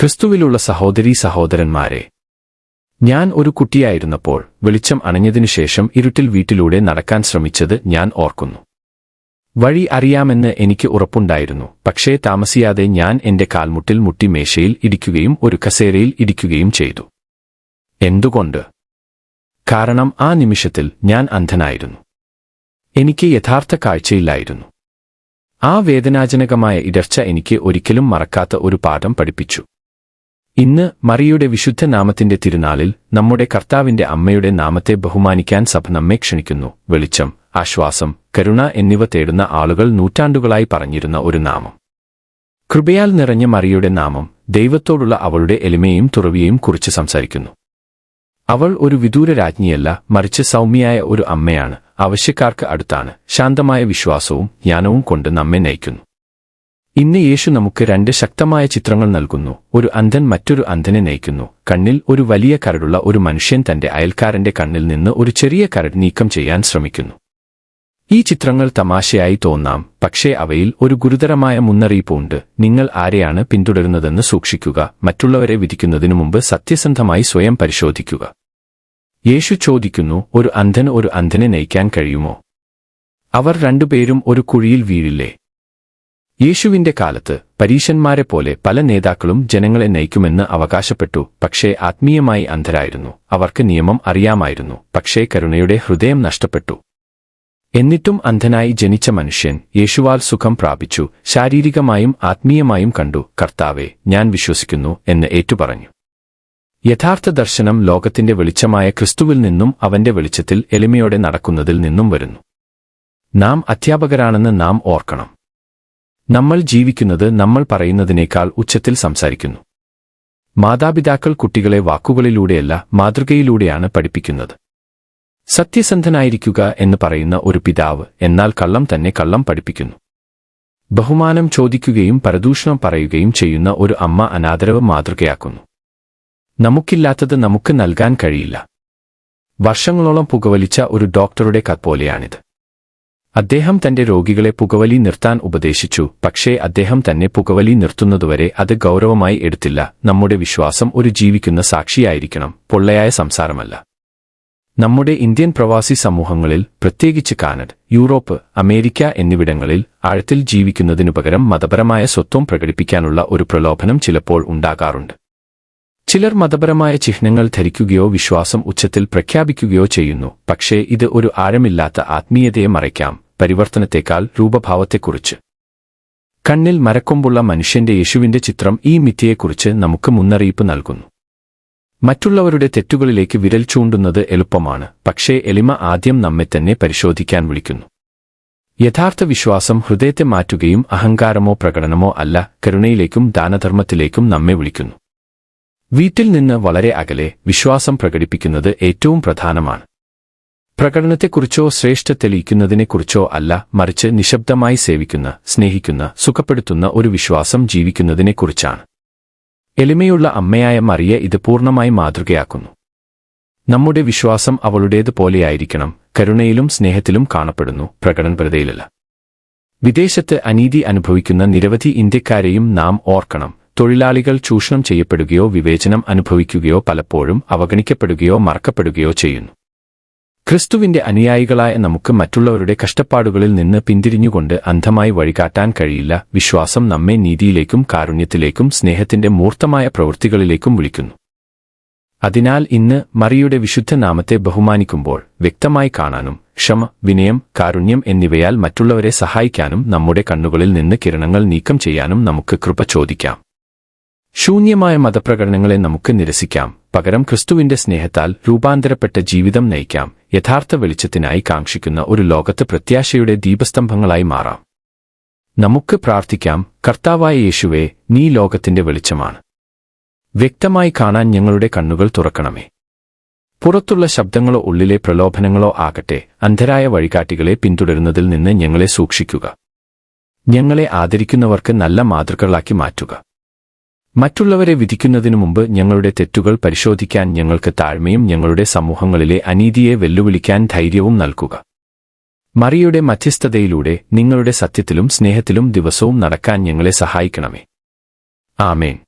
ക്രിസ്തുവിലുള്ള സഹോദരീ സഹോദരന്മാരെ ഞാൻ ഒരു കുട്ടിയായിരുന്നപ്പോൾ വെളിച്ചം അണഞ്ഞതിനുശേഷം ഇരുട്ടിൽ വീട്ടിലൂടെ നടക്കാൻ ശ്രമിച്ചത് ഞാൻ ഓർക്കുന്നു. വഴി അറിയാമെന്ന് എനിക്ക് ഉറപ്പുണ്ടായിരുന്നു പക്ഷേ താമസിയാതെ ഞാൻ എന്റെ കാൽമുട്ടിൽ മുട്ടി മേശയിൽ ഇടിക്കുകയും ഒരു കസേരയിൽ ഇടിക്കുകയും ചെയ്തു. എന്തുകൊണ്ട്? കാരണം ആ നിമിഷത്തിൽ ഞാൻ അന്ധനായിരുന്നു. എനിക്ക് യഥാർത്ഥ കാഴ്ചയില്ലായിരുന്നു. ആ വേദനാജനകമായ ഇടർച്ച എനിക്ക് ഒരിക്കലും മറക്കാത്ത ഒരു പാഠം പഠിപ്പിച്ചു. ഇന്ന് മറിയുടെ വിശുദ്ധ നാമത്തിന്റെ തിരുനാളിൽ നമ്മുടെ കർത്താവിന്റെ അമ്മയുടെ നാമത്തെ ബഹുമാനിക്കാൻ സഭ നമ്മെ ക്ഷണിക്കുന്നു. വെളിച്ചം ആശ്വാസം കരുണ എന്നിവ തേടുന്ന ആളുകൾ നൂറ്റാണ്ടുകളായി പറഞ്ഞിരുന്ന ഒരു നാമം. കൃപയാൽ നിറഞ്ഞ മറിയുടെ നാമം ദൈവത്തോടുള്ള അവളുടെ എളിമയും തുറവിയെയും കുറിച്ച് സംസാരിക്കുന്നു. അവൾ ഒരു വിദൂര രാജ്ഞിയല്ല മറിച്ച് സൗമ്യയായ ഒരു അമ്മയാണ് ആവശ്യക്കാർക്ക് അടുത്താണ് ശാന്തമായ വിശ്വാസവും ജ്ഞാനവും കൊണ്ട് നമ്മെ നയിക്കുന്നു. ഇന്ന് യേശു നമുക്ക് രണ്ട് ശക്തമായ ചിത്രങ്ങൾ നൽകുന്നു. ഒരു അന്ധൻ മറ്റൊരു അന്ധനെ നയിക്കുന്നു. കണ്ണിൽ ഒരു വലിയ കരടുള്ള ഒരു മനുഷ്യൻ തന്റെ അയൽക്കാരന്റെ കണ്ണിൽ നിന്ന് ഒരു ചെറിയ കരട് നീക്കം ചെയ്യാൻ ശ്രമിക്കുന്നു. ഈ ചിത്രങ്ങൾ തമാശയായി തോന്നാം പക്ഷേ അവയിൽ ഒരു ഗുരുതരമായ മുന്നറിയിപ്പുണ്ട്. നിങ്ങൾ ആരെയാണ് പിന്തുടരുന്നതെന്ന് സൂക്ഷിക്കുക മറ്റുള്ളവരെ വിധിക്കുന്നതിനു മുമ്പ് സത്യസന്ധമായി സ്വയം പരിശോധിക്കുക. യേശു ചോദിക്കുന്നു ഒരു അന്ധന് ഒരു അന്ധനെ നയിക്കാൻ കഴിയുമോ? അവർ രണ്ടുപേരും ഒരു കുഴിയിൽ വീഴില്ലേ? യേശുവിന്റെ കാലത്ത് പരീശന്മാരെ പോലെ പല നേതാക്കളും ജനങ്ങളെ നയിക്കുമെന്ന് അവകാശപ്പെട്ടു പക്ഷേ ആത്മീയമായി അന്ധരായിരുന്നു. അവർക്ക് നിയമം അറിയാമായിരുന്നു പക്ഷേ കരുണയുടെ ഹൃദയം നഷ്ടപ്പെട്ടു. എന്നിട്ടും അന്ധനായി ജനിച്ച മനുഷ്യൻ യേശുവാൽ സുഖം പ്രാപിച്ചു ശാരീരികമായും ആത്മീയമായും കണ്ടു കർത്താവെ ഞാൻ വിശ്വസിക്കുന്നു എന്ന് ഏറ്റുപറഞ്ഞു. യഥാർത്ഥ ദർശനം ലോകത്തിന്റെ വെളിച്ചമായ ക്രിസ്തുവിൽ നിന്നും അവന്റെ വെളിച്ചത്തിൽ എളിമയോടെ നടക്കുന്നതിൽ നിന്നും വരുന്നു. നാം അധ്യാപകരാണെന്ന് നാം ഓർക്കണം. നമ്മൾ ജീവിക്കുന്നത് നമ്മൾ പറയുന്നതിനേക്കാൾ ഉച്ചത്തിൽ സംസാരിക്കുന്നു. മാതാപിതാക്കൾ കുട്ടികളെ വാക്കുകളിലൂടെയല്ല മാതൃകയിലൂടെയാണ് പഠിപ്പിക്കുന്നത്. സത്യസന്ധനായിരിക്കുക എന്ന് പറയുന്ന ഒരു പിതാവ് എന്നാൽ കള്ളം തന്നെ കള്ളം പഠിപ്പിക്കുന്നു. ബഹുമാനം ചോദിക്കുകയും പരദൂഷണം പറയുകയും ചെയ്യുന്ന ഒരു അമ്മ അനാദരവ് മാതൃകയാക്കുന്നു. നമുക്കില്ലാത്തത് നമുക്ക് നൽകാൻ കഴിയില്ല. വർഷങ്ങളോളം പുകവലിച്ച ഒരു ഡോക്ടറുടെ കത്ത് പോലെയാണിത് അദ്ദേഹം തന്റെ രോഗികളെ പുകവലി നിർത്താൻ ഉപദേശിച്ചു. പക്ഷേ അദ്ദേഹം തന്നെ പുകവലി നിർത്തുന്നതുവരെ അത് ഗൗരവമായി എടുത്തില്ല. നമ്മുടെ വിശ്വാസം ഒരു ജീവിക്കുന്ന സാക്ഷിയായിരിക്കണം. പൊള്ളയായ സംസാരമല്ല. നമ്മുടെ ഇന്ത്യൻ പ്രവാസി സമൂഹങ്ങളിൽ പ്രത്യേകിച്ച് കാനഡ് യൂറോപ്പ് അമേരിക്ക എന്നിവിടങ്ങളിൽ ആഴത്തിൽ ജീവിക്കുന്നതിനുപകരം മതപരമായ സ്വത്വം പ്രകടിപ്പിക്കാനുള്ള ഒരു പ്രലോഭനം ചിലപ്പോൾ ഉണ്ടാകാറുണ്ട്. ചിലർ മതപരമായ ചിഹ്നങ്ങൾ ധരിക്കുകയോ വിശ്വാസം ഉച്ചത്തിൽ പ്രഖ്യാപിക്കുകയോ ചെയ്യുന്നു. പക്ഷേ ഇത് ഒരു ആഴമില്ലാത്ത ആത്മീയതയെ മറയ്ക്കാം. പരിവർത്തനത്തേക്കാൾ രൂപഭാവത്തെക്കുറിച്ച്. കണ്ണിൽ മരക്കൊമ്പുള്ള മനുഷ്യന്റെ യേശുവിന്റെ ചിത്രം ഈ മിഥ്യയെക്കുറിച്ച് നമുക്ക് മുന്നറിയിപ്പ് നൽകുന്നു. മറ്റുള്ളവരുടെ തെറ്റുകളിലേക്ക് വിരൽ ചൂണ്ടുന്നത് എളുപ്പമാണ്. പക്ഷേ എളിമ ആദ്യം നമ്മെ തന്നെ പരിശോധിക്കാൻ വിളിക്കുന്നു. യഥാർത്ഥ വിശ്വാസം ഹൃദയത്തെ മാറ്റുകയും അഹങ്കാരമോ പ്രകടനമോ അല്ല കരുണയിലേക്കും ദാനധർമ്മത്തിലേക്കും നമ്മെ വിളിക്കുന്നു. വീട്ടിൽ നിന്ന് വളരെ അകലെ വിശ്വാസം പ്രകടിപ്പിക്കുന്നത് ഏറ്റവും പ്രധാനമാണ്. പ്രകടനത്തെക്കുറിച്ചോ ശ്രേഷ്ഠ തെളിയിക്കുന്നതിനെക്കുറിച്ചോ അല്ല മറിച്ച് നിശബ്ദമായി സേവിക്കുന്ന സ്നേഹിക്കുന്ന സുഖപ്പെടുത്തുന്ന ഒരു വിശ്വാസം ജീവിക്കുന്നതിനെക്കുറിച്ചാണ്. എളിമയുള്ള അമ്മയായ മറിയ ഇത് പൂർണമായി മാതൃകയാക്കുന്നു. നമ്മുടെ വിശ്വാസം അവളുടേതുപോലെയായിരിക്കണം കരുണയിലും സ്നേഹത്തിലും കാണപ്പെടുന്നു പ്രകടനപരതയിലല്ല വിദേശത്ത് അനീതി അനുഭവിക്കുന്ന നിരവധി ഇന്ത്യക്കാരെയും നാം ഓർക്കണം തൊഴിലാളികൾ ചൂഷണം ചെയ്യപ്പെടുകയോ വിവേചനം അനുഭവിക്കുകയോ പലപ്പോഴും അവഗണിക്കപ്പെടുകയോ മറക്കപ്പെടുകയോ ചെയ്യുന്നു. ക്രിസ്തുവിന്റെ അനുയായികളായ നമുക്ക് മറ്റുള്ളവരുടെ കഷ്ടപ്പാടുകളിൽ നിന്ന് പിന്തിരിഞ്ഞുകൊണ്ട് അന്ധമായി വഴികാട്ടാൻ കഴിയില്ല. വിശ്വാസം നമ്മെ നീതിയിലേക്കും കാരുണ്യത്തിലേക്കും സ്നേഹത്തിന്റെ മൂർത്തമായ പ്രവൃത്തികളിലേക്കും വിളിക്കുന്നു. അതിനാൽ ഇന്ന് മറിയുടെ വിശുദ്ധ നാമത്തെ ബഹുമാനിക്കുമ്പോൾ വ്യക്തമായി കാണാനും ക്ഷമ വിനയം കാരുണ്യം എന്നിവയാൽ മറ്റുള്ളവരെ സഹായിക്കാനും നമ്മുടെ കണ്ണുകളിൽ നിന്ന് കിരണങ്ങൾ നീക്കം ചെയ്യാനും നമുക്ക് കൃപ ചോദിക്കാം. ശൂന്യമായ മതപ്രകടനങ്ങളെ നമുക്ക് നിരസിക്കാം. പകരം ക്രിസ്തുവിന്റെ സ്നേഹത്താൽ രൂപാന്തരപ്പെട്ട ജീവിതം നയിക്കാം. യഥാർത്ഥ വെളിച്ചത്തിനായി കാക്ഷിക്കുന്ന ഒരു ലോകത്ത് പ്രത്യാശയുടെ ദീപസ്തംഭങ്ങളായി മാറാം. നമുക്ക് പ്രാർത്ഥിക്കാം കർത്താവായ യേശുവേ നീ ലോകത്തിന്റെ വെളിച്ചമാണ്. വ്യക്തമായി കാണാൻ ഞങ്ങളുടെ കണ്ണുകൾ തുറക്കണമേ. പുറത്തുള്ള ശബ്ദങ്ങളോ ഉള്ളിലെ പ്രലോഭനങ്ങളോ ആകട്ടെ അന്ധരായ വഴികാട്ടികളെ പിന്തുടരുന്നതിൽ നിന്ന് ഞങ്ങളെ സൂക്ഷിക്കുക. ഞങ്ങളെ ആദരിക്കുന്നവർക്ക് നല്ല മാതൃകകളാക്കി മാറ്റുക. മറ്റുള്ളവരെ വിധിക്കുന്നതിനു മുമ്പ് ഞങ്ങളുടെ തെറ്റുകൾ പരിശോധിക്കാൻ ഞങ്ങൾക്ക് താഴ്മയും ഞങ്ങളുടെ സമൂഹങ്ങളിലെ അനീതിയെ വെല്ലുവിളിക്കാൻ ധൈര്യവും നൽകുക. മറിയുടെ മധ്യസ്ഥതയിലൂടെ നിങ്ങളുടെ സത്യത്തിലും സ്നേഹത്തിലും ദിവസവും നടക്കാൻ ഞങ്ങളെ സഹായിക്കണമേ. ആമേൻ.